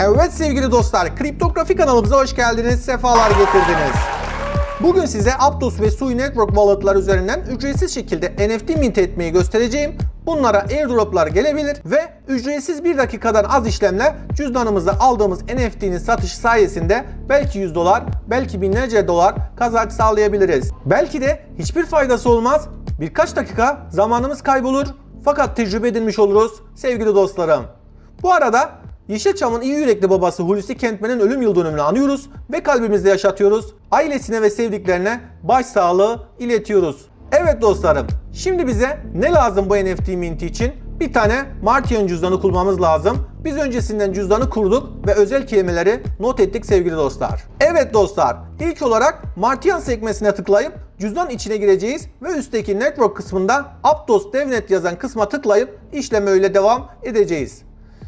Evet sevgili dostlar, Kriptografi kanalımıza hoş geldiniz, sefalar getirdiniz. Bugün size Aptos ve Sui Network Wallet'lar üzerinden ücretsiz şekilde NFT mint etmeyi göstereceğim. Bunlara airdroplar gelebilir ve ücretsiz bir dakikadan az işlemle cüzdanımızda aldığımız NFT'nin satışı sayesinde belki 100 dolar, belki binlerce dolar kazanç sağlayabiliriz. Belki de hiçbir faydası olmaz, birkaç dakika zamanımız kaybolur fakat tecrübe edinmiş oluruz sevgili dostlarım. Bu arada Yeşilçam'ın iyi yürekli babası Hulusi Kentmen'in ölüm yıl dönümünü anıyoruz ve kalbimizde yaşatıyoruz. Ailesine ve sevdiklerine başsağlığı iletiyoruz. Evet dostlarım, şimdi bize ne lazım bu NFT minti için? Bir tane Martian cüzdanı kurmamız lazım. Biz öncesinden cüzdanı kurduk ve özel kelimeleri not ettik sevgili dostlar. Evet dostlar, ilk olarak Martian sekmesine tıklayıp cüzdan içine gireceğiz ve üstteki network kısmında Aptos DevNet yazan kısma tıklayıp işleme öyle devam edeceğiz.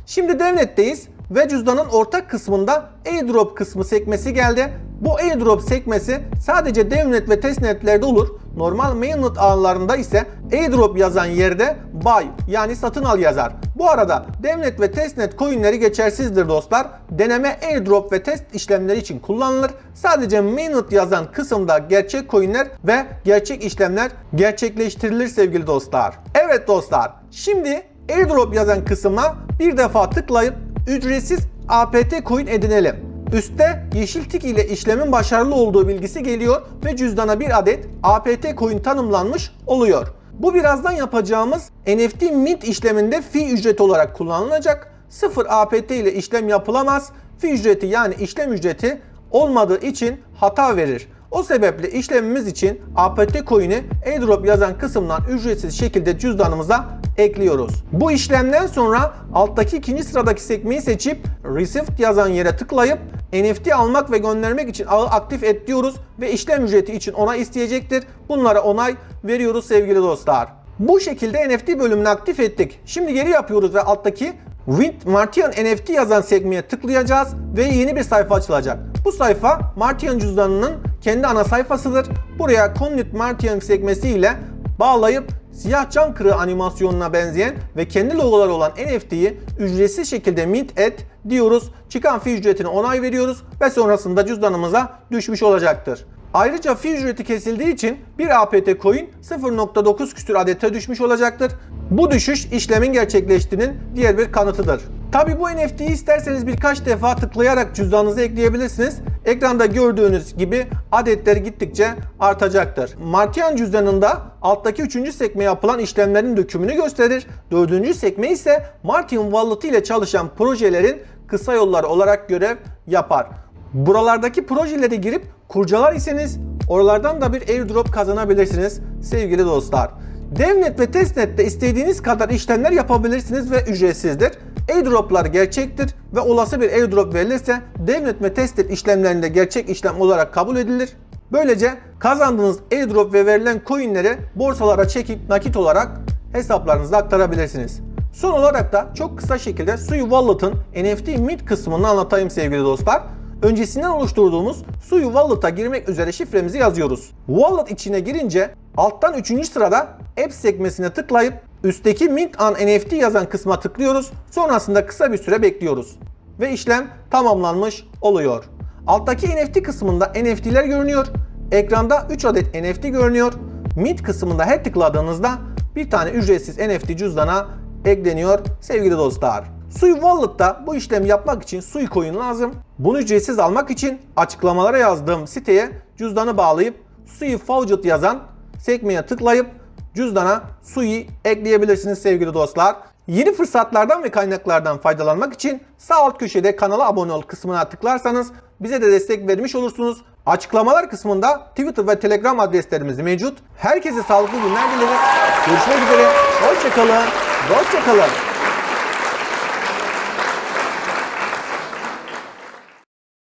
Şimdi devletteyiz ve cüzdanın ortak kısmında airdrop kısmı sekmesi geldi. Bu airdrop sekmesi sadece devnet ve testnetlerde olur. Normal mainnet ağlarında ise airdrop yazan yerde buy yani satın al yazar. Bu arada devnet ve testnet coinleri geçersizdir dostlar. Deneme airdrop ve test işlemleri için kullanılır. Sadece mainnet yazan kısımda gerçek coinler ve gerçek işlemler gerçekleştirilir sevgili dostlar. Evet dostlar şimdi airdrop yazan kısma bir defa tıklayıp ücretsiz APT coin edinelim. Üstte yeşil tik ile işlemin başarılı olduğu bilgisi geliyor ve cüzdana bir adet APT coin tanımlanmış oluyor. Bu birazdan yapacağımız NFT mint işleminde fi ücreti olarak kullanılacak. 0 APT ile işlem yapılamaz. Fi ücreti yani işlem ücreti olmadığı için hata verir. O sebeple işlemimiz için APT coin'i airdrop yazan kısımdan ücretsiz şekilde cüzdanımıza ekliyoruz. Bu işlemden sonra alttaki ikinci sıradaki sekmeyi seçip Received yazan yere tıklayıp NFT almak ve göndermek için ağı aktif et diyoruz ve işlem ücreti için onay isteyecektir. Bunlara onay veriyoruz sevgili dostlar. Bu şekilde NFT bölümünü aktif ettik. Şimdi geri yapıyoruz ve alttaki Wind Martian NFT yazan sekmeye tıklayacağız ve yeni bir sayfa açılacak. Bu sayfa Martian cüzdanının kendi ana sayfasıdır. Buraya Conduit Martian sekmesi ile bağlayıp siyah cam kırığı animasyonuna benzeyen ve kendi logoları olan NFT'yi ücretsiz şekilde mint et diyoruz. Çıkan fi ücretine onay veriyoruz ve sonrasında cüzdanımıza düşmüş olacaktır. Ayrıca fi ücreti kesildiği için bir APT coin 0.9 küsür adete düşmüş olacaktır. Bu düşüş işlemin gerçekleştiğinin diğer bir kanıtıdır. Tabi bu NFT'yi isterseniz birkaç defa tıklayarak cüzdanınıza ekleyebilirsiniz. Ekranda gördüğünüz gibi adetler gittikçe artacaktır. Martian cüzdanında alttaki 3. sekme yapılan işlemlerin dökümünü gösterir. 4. sekme ise Martian Wallet ile çalışan projelerin kısa yolları olarak görev yapar. Buralardaki projeleri girip kurcalar iseniz oralardan da bir airdrop kazanabilirsiniz sevgili dostlar. Devnet ve testnette istediğiniz kadar işlemler yapabilirsiniz ve ücretsizdir. Airdroplar gerçektir ve olası bir airdrop verilirse devnet ve testnet işlemlerinde gerçek işlem olarak kabul edilir. Böylece kazandığınız airdrop ve verilen coinleri borsalara çekip nakit olarak hesaplarınıza aktarabilirsiniz. Son olarak da çok kısa şekilde Sui Wallet'ın NFT mint kısmını anlatayım sevgili dostlar. Öncesinden oluşturduğumuz Suyu Wallet'a girmek üzere şifremizi yazıyoruz. Wallet içine girince alttan 3. sırada Apps sekmesine tıklayıp üstteki Mint an NFT yazan kısma tıklıyoruz. Sonrasında kısa bir süre bekliyoruz. Ve işlem tamamlanmış oluyor. Alttaki NFT kısmında NFT'ler görünüyor. Ekranda 3 adet NFT görünüyor. Mint kısmında her tıkladığınızda bir tane ücretsiz NFT cüzdana ekleniyor sevgili dostlar. Sui Wallet'ta bu işlemi yapmak için Sui Coin lazım. Bunu ücretsiz almak için açıklamalara yazdığım siteye cüzdanı bağlayıp Sui Faucet yazan sekmeye tıklayıp cüzdana Sui ekleyebilirsiniz sevgili dostlar. Yeni fırsatlardan ve kaynaklardan faydalanmak için sağ alt köşede kanala abone ol kısmına tıklarsanız bize de destek vermiş olursunuz. Açıklamalar kısmında Twitter ve Telegram adreslerimiz mevcut. Herkese sağlıklı günler dileriz. Görüşmek üzere. Hoşçakalın. Hoşçakalın.